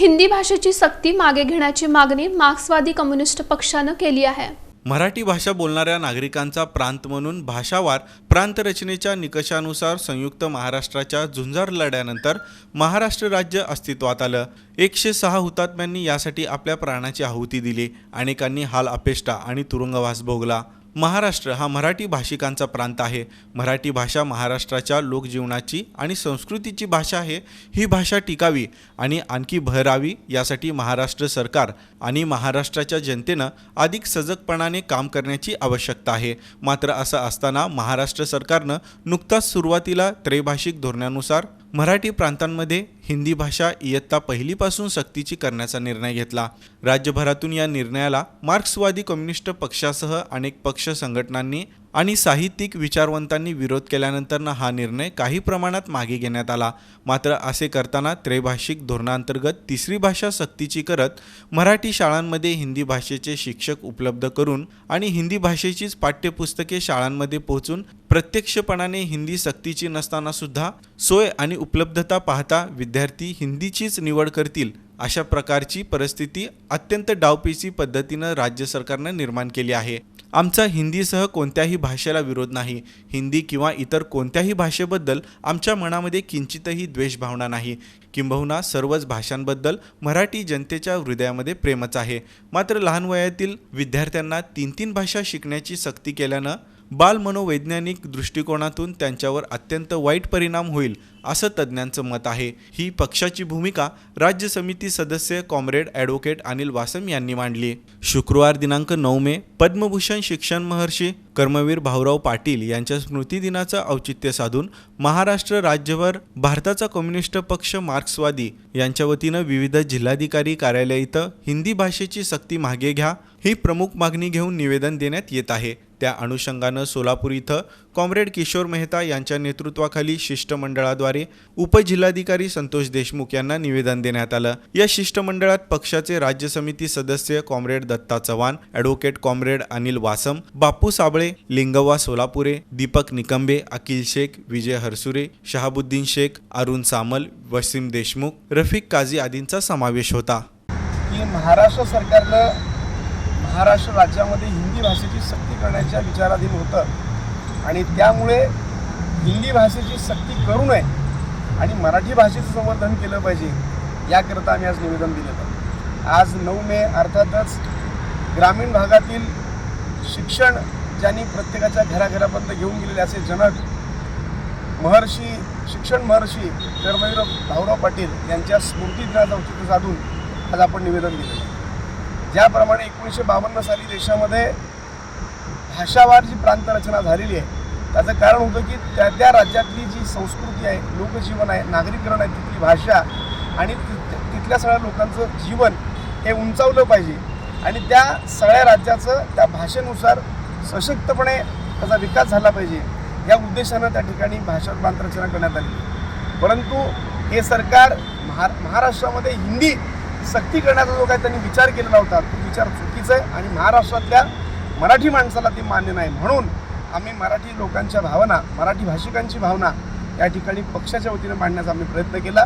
हिंदी भाषेची सक्ती मागे घेण्याची मागणी मार्क्सवादी कम्युनिस्ट पक्षानं केली आहे. मराठी भाषा बोलणाऱ्या नागरिकांचा प्रांत म्हणून भाषावार प्रांत रचनेच्या निकषानुसार संयुक्त महाराष्ट्राच्या झुंजार लढ्यानंतर महाराष्ट्र राज्य अस्तित्वात आलं. एकशे सहा हुतात्म्यांनी यासाठी आपल्या प्राणाची आहुती दिली. अनेकांनी हाल अपेष्टा आणि तुरुंगवास भोगला. महाराष्ट्र हा मराठी भाषिकांचा प्रांत आहे. मराठी भाषा महाराष्ट्राच्या लोकजीवनाची आणि संस्कृतीची भाषा आहे. ही भाषा टिकावी आणि आणखी बहरावी यासाठी महाराष्ट्र सरकार आणि महाराष्ट्राच्या जनतेनं अधिक सजगपणाने काम करण्याची आवश्यकता आहे. मात्र असं असताना महाराष्ट्र सरकारनं नुकताच सुरुवातीला त्रैभाषिक धोरणानुसार मराठी प्रांतांमध्ये हिंदी भाषा इयत्ता पहिलीपासून सक्तीची करण्याचा निर्णय घेतला. राज्यभरातून या निर्णयाला मार्क्सवादी कम्युनिस्ट पक्षासह अनेक पक्ष संघटनांनी आणि साहित्यिक विचारवंतांनी विरोध केल्यानंतरनं हा निर्णय काही प्रमाणात मागे घेण्यात आला. मात्र असे करताना त्रैभाषिक धोरणांतर्गत तिसरी भाषा सक्तीची करत मराठी शाळांमध्ये हिंदी भाषेचे शिक्षक उपलब्ध करून आणि हिंदी भाषेचीच पाठ्यपुस्तके शाळांमध्ये पोहोचून प्रत्यक्षपणाने हिंदी सक्तीची नसताना सुद्धा सोय आणि उपलब्धता पाहता विद्या विद्यार्थी हिंदीचीच निवड करतील अशा प्रकारची परिस्थिती अत्यंत डावपेची पद्धतीनं राज्य सरकारनं निर्माण केली आहे. आमचा हिंदीसह कोणत्याही भाषेला विरोध नाही. हिंदी किंवा इतर कोणत्याही भाषेबद्दल आमच्या मनामध्ये किंचितही द्वेषभावना नाही. किंबहुना सर्वच भाषांबद्दल मराठी जनतेच्या हृदयामध्ये प्रेमच आहे. मात्र लहान वयातील विद्यार्थ्यांना तीन तीन भाषा शिकण्याची सक्ती केल्यानं बाल मनोवैज्ञानिक दृष्टिकोनातून त्यांच्यावर अत्यंत वाईट परिणाम होईल असं तज्ज्ञांचं मत आहे. ही पक्षाची भूमिका राज्य समिती सदस्य कॉम्रेड ॲडव्होकेट अनिल वासम यांनी मांडली. शुक्रवार दिनांक नऊ मे पद्मभूषण शिक्षण महर्षी कर्मवीर भाऊराव पाटील यांच्या स्मृतिदिनाचं औचित्य साधून महाराष्ट्र राज्यभर भारताचा कम्युनिस्ट पक्ष मार्क्सवादी यांच्या वतीनं विविध जिल्हाधिकारी कार्यालय इथं हिंदी भाषेची सक्ती मागे घ्या. ही प्रमुख मागणी घेऊन निवेदन देण्यात येत आहे. त्या अनुषंगानं सोलापूर इथं कॉम्रेड किशोर मेहता यांच्या नेतृत्वाखाली शिष्टमंडळाद्वारे उपजिल्हाधिकारी संतोष देशमुख यांना निवेदन देण्यात आलं. या शिष्टमंडळात पक्षाचे राज्य समिती सदस्य comrade Datta Chavan advocate comrade Anil Vasam Bapu Sable Lingwa Solapure Deepak Nikambe Akil Shaikh Vijay Harsure Shahabuddin Shaikh Arun Samal Wasim Deshmukh Rafiq Kazi आदींचा समावेश होता. की महाराष्ट्र सरकारनं महाराष्ट्र राज्यामध्ये हिंदी भाषेची सक्ती करण्याच्या विचाराधीन होतं. आणि त्यामुळे हिंदी भाषेची सक्ती करू नये आणि मराठी भाषेचं संवर्धन केलं पाहिजे याकरता आम्ही आज निवेदन दिलेलं आज नऊ मे अर्थातच ग्रामीण भागातील शिक्षण ज्यांनी प्रत्येकाच्या घराघरापर्यंत घेऊन गेलेले असे जनक महर्षी शिक्षण महर्षी कर्मवीर भाऊराव पाटील यांच्या स्मृतीदिनाचं औचित्य साधून आज आपण निवेदन दिलेलं ज्याप्रमाणे एकोणीसशे बावन्न साली देशामध्ये भाषावार जी प्रांतरचना झालेली आहे. त्याचं कारण होतं की त्या त्या राज्यातली जी संस्कृती आहे लोकजीवन आहे नागरीकरण आहे तिथली भाषा आणि तिथल्या सगळ्या लोकांचं जीवन हे उंचावलं पाहिजे. आणि त्या सगळ्या राज्याचं त्या भाषेनुसार सशक्तपणे त्याचा विकास झाला पाहिजे. या उद्देशानं त्या ठिकाणी भाषा प्रांतरचना करण्यात आली. परंतु हे सरकार महा महाराष्ट्रामध्ये हिंदी सक्ती करण्याचा जो काही त्यांनी विचार केलेला होता तो विचार चुकीचा आहे. आणि महाराष्ट्रातल्या मराठी माणसाला ते मान्य नाही. म्हणून आम्ही मराठी लोकांच्या भावना मराठी भाषिकांची भावना या ठिकाणी पक्षाच्या वतीनं मांडण्याचा आम्ही प्रयत्न केला.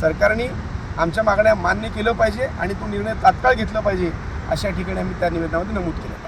सरकारने आमच्या मागण्या मान्य केलं पाहिजे आणि तो निर्णय तात्काळ घेतला पाहिजे अशा ठिकाणी आम्ही त्या निवेदनामध्ये नमूद केलं.